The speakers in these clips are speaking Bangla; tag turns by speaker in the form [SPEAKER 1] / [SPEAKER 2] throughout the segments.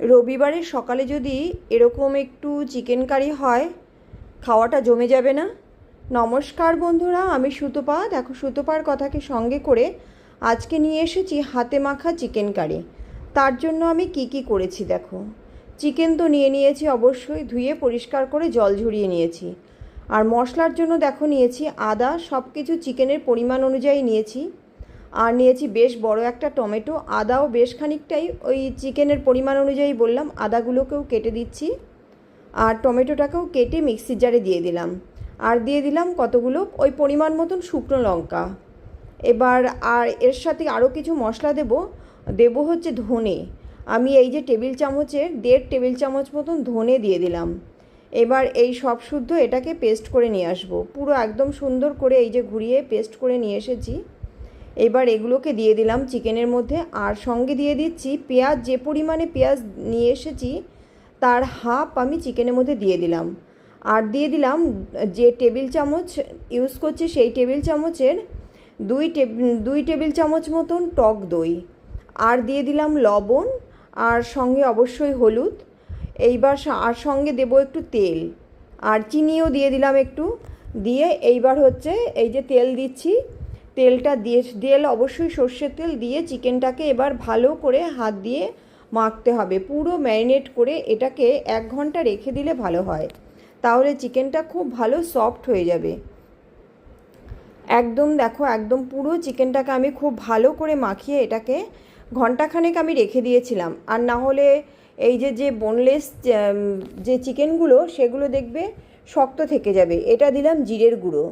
[SPEAKER 1] রবিবারের সকালে যদি এরকম একটু চিকেন কারি হয়, খাওয়াটা জমে যাবে না। নমস্কার বন্ধুরা, আমি সুতপা। দেখো, সুতপার কথাকে সঙ্গে করে আজকে নিয়ে এসেছি হাতে মাখা চিকেন কারি। তার জন্য আমি কি কি করেছি দেখো। চিকেন তো নিয়ে নিয়েছি অবশ্যই, ধুয়ে পরিষ্কার করে জল ঝরিয়ে নিয়েছি। আর মশলার জন্য দেখো নিয়েছি আদা সব কিছু চিকেনের পরিমাণ অনুযায়ী নিয়েছি। আর নিয়েছি বেশ বড় একটা টমেটো। আদাও বেশ খানিকটাই ওই চিকেনের পরিমাণ অনুযায়ী বললাম, আদাগুলোকেও কেটে দিচ্ছি। আর টমেটোটাকেও কেটে মিক্সির জারে দিয়ে দিলাম। আর দিয়ে দিলাম কতগুলো? ওই পরিমাণ মতন শুকনো লঙ্কা। এবার আর এর সাথে আরও কিছু মশলা দেব। দেব হচ্ছে ধনে। আমি এই যে টেবিল চামচের দেড় টেবিল চামচ মতন ধনে দিয়ে দিলাম। এবার এই সব শুদ্ধ এটাকে পেস্ট করে নিয়ে আসব। পুরো একদম সুন্দর করে এই যে ঘুরিয়ে পেস্ট করে নিয়ে এসেছি। এবার এগুলোকে দিয়ে দিলাম চিকেনের মধ্যে। আর সঙ্গে দিয়ে দিচ্ছি পেঁয়াজ, যে পরিমাণে পেঁয়াজ নিয়ে এসেছি, তার হাফ আমি চিকেনের মধ্যে দিয়ে দিলাম। আর দিয়ে দিলাম যে টেবিল চামচ ইউজ করছি সেই টেবিল চামচের দুই দুই টেবিল চামচ মতন টক দই। আর দিয়ে দিলাম লবণ, আর সঙ্গে অবশ্যই হলুদ। এইবার আর সঙ্গে দেবো একটু তেল। আর চিনিও দিয়ে দিলাম একটু। দিয়ে এইবার হচ্ছে এই যে তেল দিচ্ছি তেলটা দিয়ে, তেল অবশ্যই সর্ষের তেল দিয়ে চিকেনটাকে এবার ভালো করে হাত দিয়ে মাখতে হবে। পুরো ম্যারিনেট করে এটাকে এক ঘণ্টা রেখে দিলে ভালো হয়। তাহলে চিকেনটা খুব ভালো সফট হয়ে যাবে। একদম দেখো, একদম পুরো চিকেনটাকে আমি খুব ভালো করে মাখিয়ে এটাকে ঘন্টাখানেক আমি রেখে দিয়েছিলাম। আর না হলে এই যে যে বোনলেস যে চিকেনগুলো, সেগুলো দেখবে শক্ত থেকে যাবে। এটা দিলাম জিরের গুঁড়ো।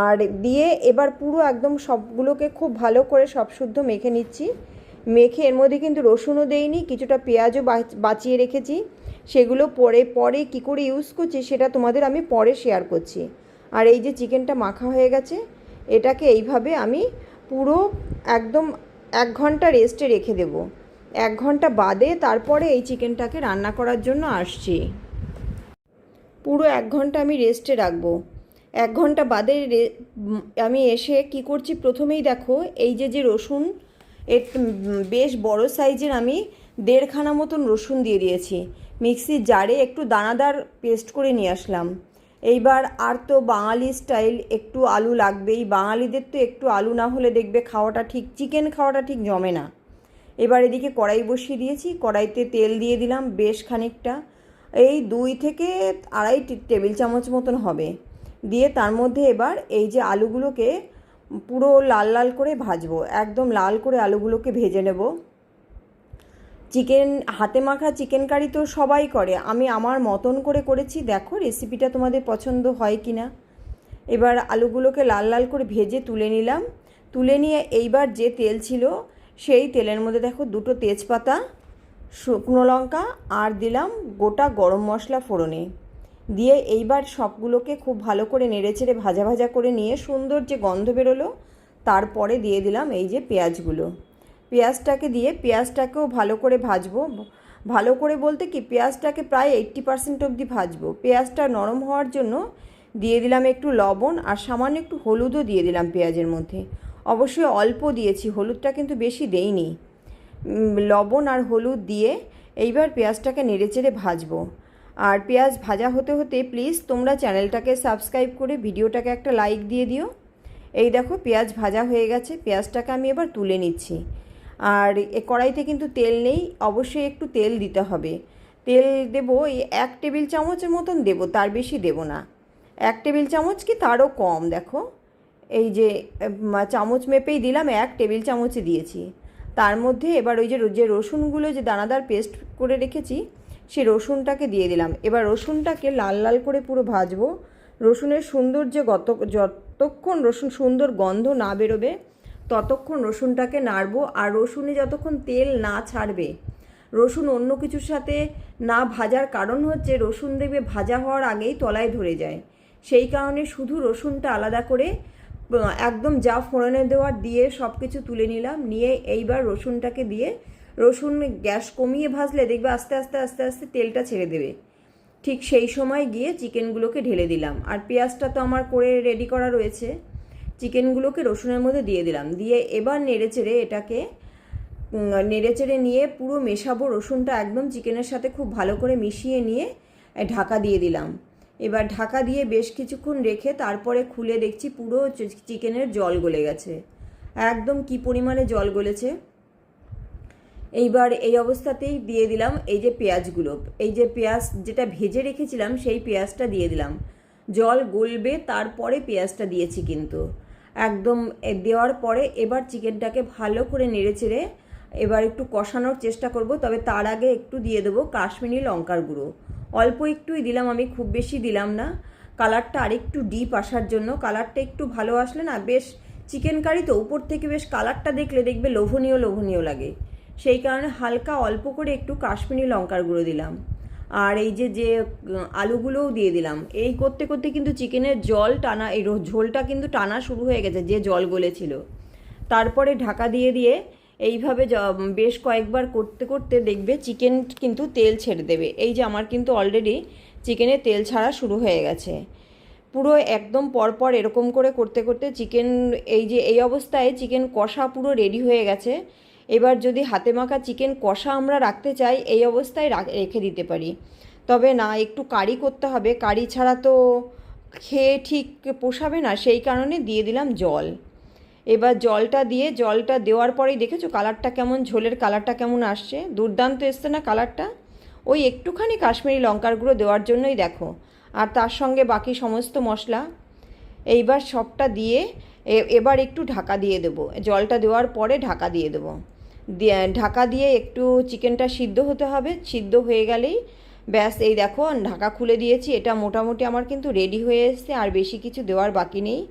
[SPEAKER 1] আর দিয়ে এবার পুরো একদম সবগুলোকে খুব ভালো করে সব শুদ্ধ মেখে নিচ্ছি। মেখে এর মধ্যে কিন্তু রসুনও দেইনি, কিছুটা পেঁয়াজও বাঁচিয়ে রেখেছি। সেগুলো পরে পরে কি করে ইউজ করছি সেটা তোমাদের আমি পরে শেয়ার করছি। আর এই যে চিকেনটা মাখা হয়ে গেছে, এটাকে এইভাবে আমি পুরো একদম এক ঘণ্টা রেস্টে রেখে দেব। এক ঘণ্টা বাদে তারপরে এই চিকেনটাকে রান্না করার জন্য আসছি। পুরো এক ঘণ্টা আমি রেস্টে রাখব। এক ঘণ্টা বাদে আমি এসে কি করছি? প্রথমেই দেখো, এই যে যে রসুন, এর বেশ বড় সাইজের আমি দেড়খানা মতন রসুন দিয়ে দিয়েছি। মিক্সির জারে একটু দানাদার পেস্ট করে নিয়ে আসলাম। এইবার আর তো বাঙালি স্টাইল, একটু আলু লাগবেই। বাঙালিদের তো একটু আলু না হলে দেখবে খাওয়াটা ঠিক, চিকেন খাওয়াটা ঠিক জমে না। এবার এদিকে কড়াই বসিয়ে দিয়েছি, কড়াইতে তেল দিয়ে দিলাম বেশ খানিকটা। এই দুই থেকে আড়াই টেবিল চামচ মতন হবে। দিয়ে তার মধ্যে এবার এই যে আলুগুলোকে পুরো লাল লাল করে ভাজবো, একদম লাল করে আলুগুলোকে ভেজে নেব। চিকেন, হাতে মাখা চিকেন কারি তো সবাই করে। আমি আমার মতন করে করেছি। দেখো রেসিপিটা তোমাদের পছন্দ হয় কি না এবার আলুগুলোকে লাল লাল করে ভেজে তুলে নিলাম। তুলে নিয়ে এইবার যে তেল ছিল, সেই তেলের মধ্যে দেখো দুটো তেজপাতা, শুকনো লঙ্কা, আর দিলাম গোটা গরম মশলা ফোড়নে। দিয়ে এইবার সবগুলোকে খুব ভালো করে নেড়েচেড়ে ভাজা ভাজা করে নিয়ে সুন্দর যে গন্ধ বেরোলো, তারপরে দিয়ে দিলাম এই যে পেঁয়াজগুলো। পেঁয়াজটাকে দিয়ে পেঁয়াজটাকেও ভালো করে ভাজবো। ভালো করে বলতে কি, পেঁয়াজটাকে প্রায় এইট্টি পার্সেন্ট অবধি ভাজবো। পেঁয়াজটা নরম হওয়ার জন্য দিয়ে দিলাম একটু লবণ আর সামান্য একটু হলুদও দিয়ে দিলাম পেঁয়াজের মধ্যে। অবশ্যই অল্প দিয়েছি, হলুদটা কিন্তু বেশি দেইনি। লবণ আর হলুদ দিয়ে এইবার পেঁয়াজটাকে নেড়েচেড়ে ভাজবো। আর পেঁয়াজ ভাজা হতে হতে প্লিজ তোমরা চ্যানেলটাকে সাবস্ক্রাইব করে ভিডিওটাকে একটা লাইক দিয়ে দিও। এই দেখো পেঁয়াজ ভাজা হয়ে গেছে, পেঁয়াজটাকে আমি এবার তুলে নিচ্ছি। আর এ কড়াইতে কিন্তু তেল নেই, অবশ্যই একটু তেল দিতে হবে। তেল দেব, এই এক টেবিল চামচের মতন দেব, তার বেশি দেব না। এক টেবিল চামচ কি? তারও কম, দেখো। এই যে চামচ মেপেই দিলাম, এক টেবিল চামচে দিয়েছি। তার মধ্যে এবার ওই যে যে রসুনগুলো, যে দানাদার পেস্ট করে রেখেছি সেই রসুনটাকে দিয়ে দিলাম। এবার রসুনটাকে লাল লাল করে পুরো ভাজবো। রসুনের সুন্দর যে গত, যতক্ষণ রসুন সুন্দর গন্ধ না বেরোবে, ততক্ষণ রসুনটাকে নাড়বো আর রসুনে যতক্ষণ তেল না ছাড়বে, রসুন অন্য কিছুর সাথে না ভাজার কারণ হচ্ছে রসুন দেখবে ভাজা হওয়ার আগেই তলায় ধরে যায়। সেই কারণে শুধু রসুনটা আলাদা করে একদম যা ফোড়নে দেওয়ার দিয়ে সব কিছু তুলে নিলাম। নিয়ে এইবার রসুনটাকে দিয়ে রসুন গ্যাস কমিয়ে ভাজলে দেখবে আস্তে আস্তে আস্তে আস্তে তেলটা ছেড়ে দেবে। ঠিক সেই সময় গিয়ে চিকেনগুলোকে ঢেলে দিলাম। আর পেঁয়াজটা তো আমার করে রেডি করা রয়েছে। চিকেনগুলোকে রসুনের মধ্যে দিয়ে দিলাম। দিয়ে এবার নেড়ে চেড়ে এটাকে নেড়ে চেড়ে নিয়ে পুরো মেশাবো রসুনটা একদম চিকেনের সাথে খুব ভালো করে মিশিয়ে নিয়ে ঢাকা দিয়ে দিলাম। এবার ঢাকা দিয়ে বেশ কিছুক্ষণ রেখে তারপরে খুলে দেখছি পুরো চিকেনের জল গলে গেছে। একদম কি পরিমাণে জল গলেছে? এইবার এই অবস্থাতেই দিয়ে দিলাম এই যে পেঁয়াজগুলো। এই যে পেঁয়াজ যেটা ভেজে রেখেছিলাম, সেই পেঁয়াজটা দিয়ে দিলাম। জল গলবে, তারপরে পেঁয়াজটা দিয়েছি কিন্তু। একদম দেওয়ার পরে এবার চিকেনটাকে ভালো করে নেড়েচেড়ে এবার একটু কষানোর চেষ্টা করব, তবে তার আগে একটু দিয়ে দেবো কাশ্মীরি লঙ্কার গুঁড়ো। অল্প একটুই দিলাম, আমি খুব বেশি দিলাম না। কালারটা আরেকটু ডিপ আসার জন্য, কালারটা একটু ভালো আসলে না, বেশ চিকেন কারি তো, উপর থেকে বেশ কালারটা দেখলে দেখবে লোভনীয় লোভনীয় লাগে। সেই কারণে হালকা অল্প করে একটু কাশ্মীরি লঙ্কার গুঁড়ো দিলাম। আর এই যে যে আলুগুলোও দিয়ে দিলাম। এই করতে করতে কিন্তু চিকেনের জল টানা, এই ঝোলটা কিন্তু টানা শুরু হয়ে গেছে, যে জল গলেছিল। তারপরে ঢাকা দিয়ে দিয়ে এইভাবে বেশ কয়েকবার করতে করতে দেখবে চিকেন কিন্তু তেল ছেড়ে দেবে। এই যে, আমার কিন্তু অলরেডি চিকেনে তেল ছাড়া শুরু হয়ে গেছে। পুরো একদম পরপর এরকম করে করতে করতে চিকেন, এই যে, এই অবস্থায় চিকেন কষা পুরো রেডি হয়ে গেছে। এবার যদি হাতে মাখা চিকেন কষা আমরা রাখতে চাই, এই অবস্থায় রাখ- দিতে পারি। তবে না, একটু কারি করতে হবে। কারি ছাড়া তো খেয়ে ঠিক পোষাবে না, সেই কারণে দিয়ে দিলাম জল। এবার জলটা দিয়ে, জলটা দেওয়ার পরেই দেখেছ কালারটা কেমন, ঝোলের কালারটা কেমন আসছে? দুর্দান্ত এসছে না কালারটা? ওই একটুখানি কাশ্মীরি লঙ্কার গুঁড়ো দেওয়ার জন্যই দেখো। আর তার সঙ্গে বাকি সমস্ত মশলা। এইবার সবটা দিয়ে এবার একটু ঢাকা দিয়ে দেবো। জলটা দেওয়ার পরে ঢাকা দিয়ে দেবো। ঢাকা দিয়ে একটু চিকেনটা সিদ্ধ হতে হবে। সিদ্ধ হয়ে গেলেই ব্যাস, এই দেখো, ঢাকা খুলে দিয়েছি। এটা মোটামুটি আমার কিন্তু রেডি হয়ে এসছে, আর বেশি কিছু দেওয়ার বাকি নেই।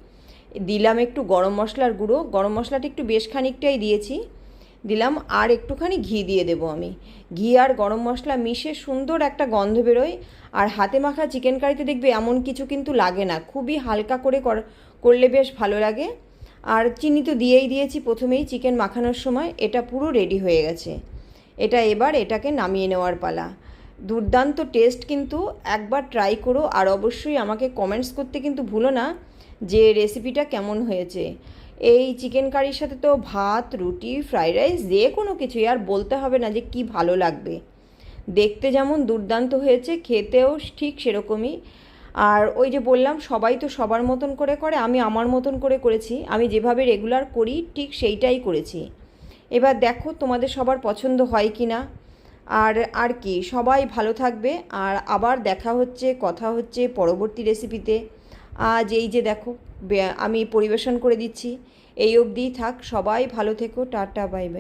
[SPEAKER 1] দিলাম একটু গরম মশলার গুঁড়ো। গরম মশলাটা একটু বেশ খানিকটাই দিয়েছি। দিলাম, আর একটুখানি ঘি দিয়ে দেবো আমি। ঘি আর গরম মশলা মিশে সুন্দর একটা গন্ধ বেরোয়। আর হাতে মাখা চিকেন কারিতে দেখবে এমন কিছু কিন্তু লাগে না। খুবই হালকা কর- করলে বেশ ভালো লাগে। আর চিনি তো দিয়েই দিয়েছি প্রথমেই চিকেন মাখানোর সময়, এটা পুরো রেডি হয়ে গেছে। এটা এবার এটাকে নামিয়ে নেওয়ার পালা। দুর্দান্ত টেস্ট কিন্তু, একবার ট্রাই করো আর অবশ্যই আমাকে কমেন্টস করতে কিন্তু ভুলো না যে রেসিপিটা কেমন হয়েছে। এই চিকেন কারির সাথে তো ভাত, রুটি ফ্রাইড রাইস যে কোনো কিছুই, আর বলতে হবে না যে কি ভালো লাগবে। দেখতে যেমন দুর্দান্ত হয়েছে, খেতেও ঠিক সেরকমই। আর ওই যে বললাম, সবাই তো সবার মতন করে করে, আমি আমার মতন করে করেছি। আমি যেভাবে রেগুলার করি, ঠিক সেইটাই করেছি। এবার দেখো তোমাদের সবার পছন্দ হয় কি না আর আর কি, সবাই ভালো থাকবে। আর আবার দেখা হচ্ছে, কথা হচ্ছে পরবর্তী রেসিপিতে আজ এই যে দেখো আমি পরিবেশন করে দিচ্ছি। এই অবধিই থাক, সবাই ভালো থেকো, টাটা বাই বাই